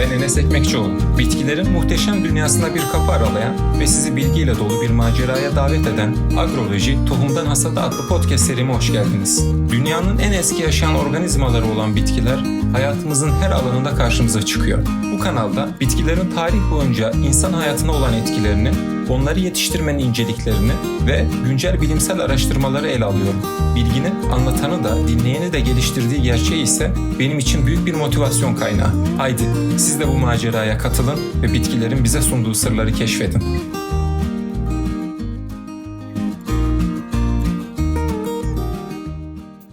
Ben Enes Ekmekçioğlu. Bitkilerin muhteşem dünyasına bir kapı aralayan ve sizi bilgiyle dolu bir maceraya davet eden Agroloji Tohumdan Hasada adlı podcast serime hoş geldiniz. Dünyanın en eski yaşayan organizmaları olan bitkiler hayatımızın her alanında karşımıza çıkıyor. Bu kanalda bitkilerin tarih boyunca insan hayatına olan etkilerini, onları yetiştirmenin inceliklerini ve güncel bilimsel araştırmaları ele alıyorum. Bilginin anlatanı da dinleyeni de geliştirdiği gerçeği ise benim için büyük bir motivasyon kaynağı. Haydi siz de bu maceraya katılın ve bitkilerin bize sunduğu sırları keşfedin.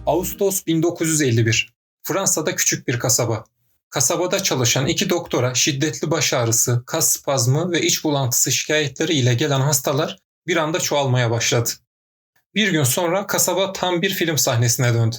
Ağustos 1951. Fransa'da küçük bir kasaba. Kasabada çalışan iki doktora şiddetli baş ağrısı, kas spazmı ve iç bulantısı şikayetleri ile gelen hastalar bir anda çoğalmaya başladı. Bir gün sonra kasaba tam bir film sahnesine döndü.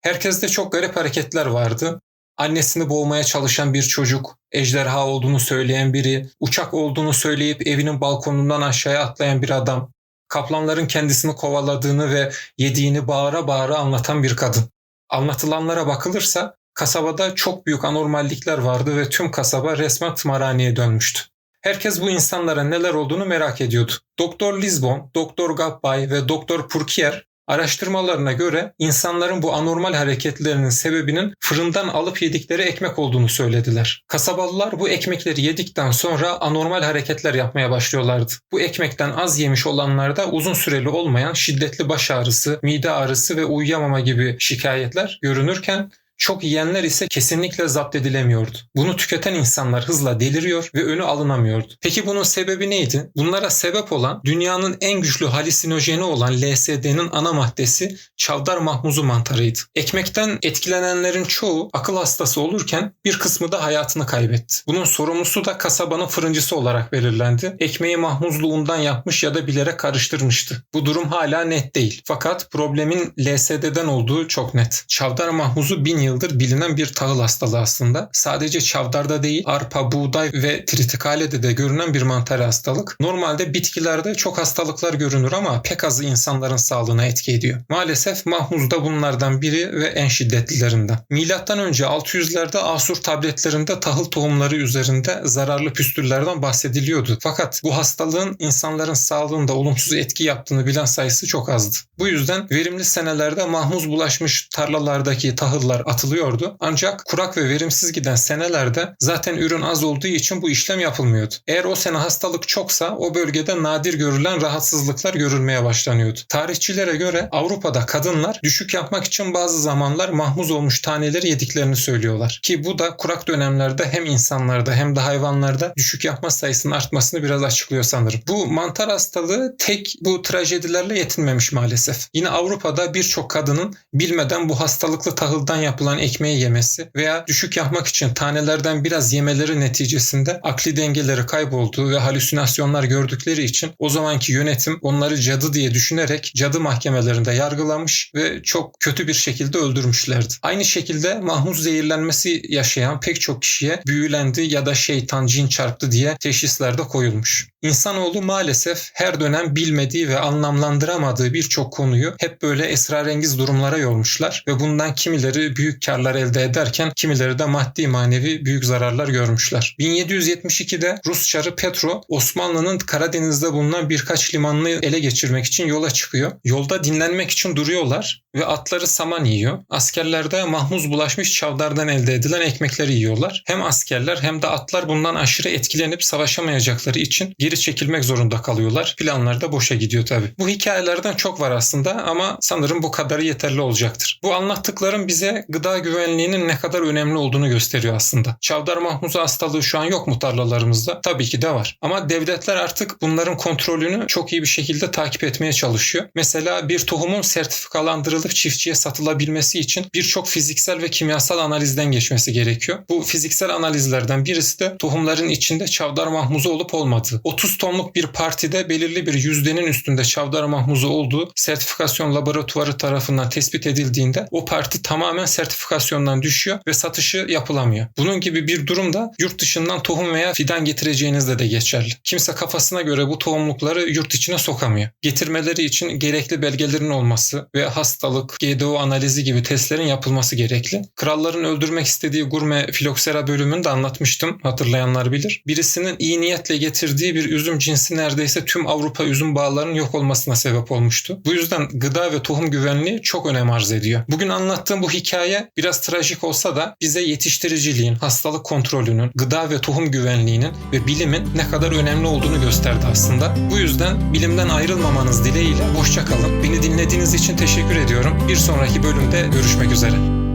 Herkeste çok garip hareketler vardı. Annesini boğmaya çalışan bir çocuk, ejderha olduğunu söyleyen biri, uçak olduğunu söyleyip evinin balkonundan aşağıya atlayan bir adam, kaplanların kendisini kovaladığını ve yediğini bağıra bağıra anlatan bir kadın. Anlatılanlara bakılırsa kasabada çok büyük anormallikler vardı ve tüm kasaba resmen tımarhaneye dönmüştü. Herkes bu insanlara neler olduğunu merak ediyordu. Doktor Lisbon, Doktor Gabbay ve Doktor Purkier araştırmalarına göre insanların bu anormal hareketlerinin sebebinin fırından alıp yedikleri ekmek olduğunu söylediler. Kasabalılar bu ekmekleri yedikten sonra anormal hareketler yapmaya başlıyorlardı. Bu ekmekten az yemiş olanlarda uzun süreli olmayan şiddetli baş ağrısı, mide ağrısı ve uyuyamama gibi şikayetler görünürken çok yiyenler ise kesinlikle zapt edilemiyordu. Bunu tüketen insanlar hızla deliriyor ve önü alınamıyordu. Peki bunun sebebi neydi? Bunlara sebep olan dünyanın en güçlü halüsinojeni olan LSD'nin ana maddesi çavdar mahmuzu mantarıydı. Ekmekten etkilenenlerin çoğu akıl hastası olurken bir kısmı da hayatını kaybetti. Bunun sorumlusu da kasabanın fırıncısı olarak belirlendi. Ekmeği mahmuzlu undan yapmış ya da bilerek karıştırmıştı. Bu durum hala net değil. Fakat problemin LSD'den olduğu çok net. Çavdar mahmuzu bin yıldır bilinen bir tahıl hastalığı aslında. Sadece çavdarda değil, arpa, buğday ve tritikale'de de görünen bir mantar hastalık. Normalde bitkilerde çok hastalıklar görünür ama pek azı insanların sağlığına etki ediyor. Maalesef mahmuz da bunlardan biri ve en şiddetlilerinden. Milattan önce 600'lerde Asur tabletlerinde tahıl tohumları üzerinde zararlı püstüllerden bahsediliyordu. Fakat bu hastalığın insanların sağlığında olumsuz etki yaptığını bilen sayısı çok azdı. Bu yüzden verimli senelerde mahmuz bulaşmış tarlalardaki tahıllar atılıyordu. Ancak kurak ve verimsiz giden senelerde zaten ürün az olduğu için bu işlem yapılmıyordu. Eğer o sene hastalık çoksa o bölgede nadir görülen rahatsızlıklar görülmeye başlanıyordu. Tarihçilere göre Avrupa'da kadınlar düşük yapmak için bazı zamanlar mahmuz olmuş taneleri yediklerini söylüyorlar. Ki bu da kurak dönemlerde hem insanlarda hem de hayvanlarda düşük yapma sayısının artmasını biraz açıklıyor sanırım. Bu mantar hastalığı tek bu trajedilerle yetinmemiş maalesef. Yine Avrupa'da birçok kadının bilmeden bu hastalıklı tahıldan yapılan ekmeği yemesi veya düşük yapmak için tanelerden biraz yemeleri neticesinde akli dengeleri kaybolduğu ve halüsinasyonlar gördükleri için o zamanki yönetim onları cadı diye düşünerek cadı mahkemelerinde yargılamış ve çok kötü bir şekilde öldürmüşlerdi. Aynı şekilde mahmuz zehirlenmesi yaşayan pek çok kişiye büyülendi ya da şeytan cin çarptı diye teşhisler de koyulmuş. İnsanoğlu maalesef her dönem bilmediği ve anlamlandıramadığı birçok konuyu hep böyle esrarengiz durumlara yormuşlar ve bundan kimileri büyük karlar elde ederken kimileri de maddi manevi büyük zararlar görmüşler. 1772'de Rus çarı Petro Osmanlı'nın Karadeniz'de bulunan birkaç limanını ele geçirmek için yola çıkıyor. Yolda dinlenmek için duruyorlar ve atları saman yiyor. Askerler de mahmuz bulaşmış çavdardan elde edilen ekmekleri yiyorlar. Hem askerler hem de atlar bundan aşırı etkilenip savaşamayacakları için geri çekilmek zorunda kalıyorlar. Planlar da boşa gidiyor tabi. Bu hikayelerden çok var aslında ama sanırım bu kadarı yeterli olacaktır. Bu anlattıklarım bize gıda güvenliğinin ne kadar önemli olduğunu gösteriyor aslında. Çavdar mahmuzu hastalığı şu an yok mu tarlalarımızda? Tabii ki de var. Ama devletler artık bunların kontrolünü çok iyi bir şekilde takip etmeye çalışıyor. Mesela bir tohumun sertifikalandırılıp çiftçiye satılabilmesi için birçok fiziksel ve kimyasal analizden geçmesi gerekiyor. Bu fiziksel analizlerden birisi de tohumların içinde çavdar mahmuzu olup olmadığı. O 30 tonluk bir partide belirli bir yüzdenin üstünde çavdar mahmuzu olduğu sertifikasyon laboratuvarı tarafından tespit edildiğinde o parti tamamen sertifikasyondan düşüyor ve satışı yapılamıyor. Bunun gibi bir durum da yurt dışından tohum veya fidan getireceğinizde de geçerli. Kimse kafasına göre bu tohumlukları yurt içine sokamıyor. Getirmeleri için gerekli belgelerin olması ve hastalık, GDO analizi gibi testlerin yapılması gerekli. Kralların öldürmek istediği gurme filoksera bölümünü de anlatmıştım. Hatırlayanlar bilir. Birisinin iyi niyetle getirdiği bir üzüm cinsi neredeyse tüm Avrupa üzüm bağlarının yok olmasına sebep olmuştu. Bu yüzden gıda ve tohum güvenliği çok önem arz ediyor. Bugün anlattığım bu hikaye biraz trajik olsa da bize yetiştiriciliğin, hastalık kontrolünün, gıda ve tohum güvenliğinin ve bilimin ne kadar önemli olduğunu gösterdi aslında. Bu yüzden bilimden ayrılmamanız dileğiyle hoşça kalın. Beni dinlediğiniz için teşekkür ediyorum. Bir sonraki bölümde görüşmek üzere.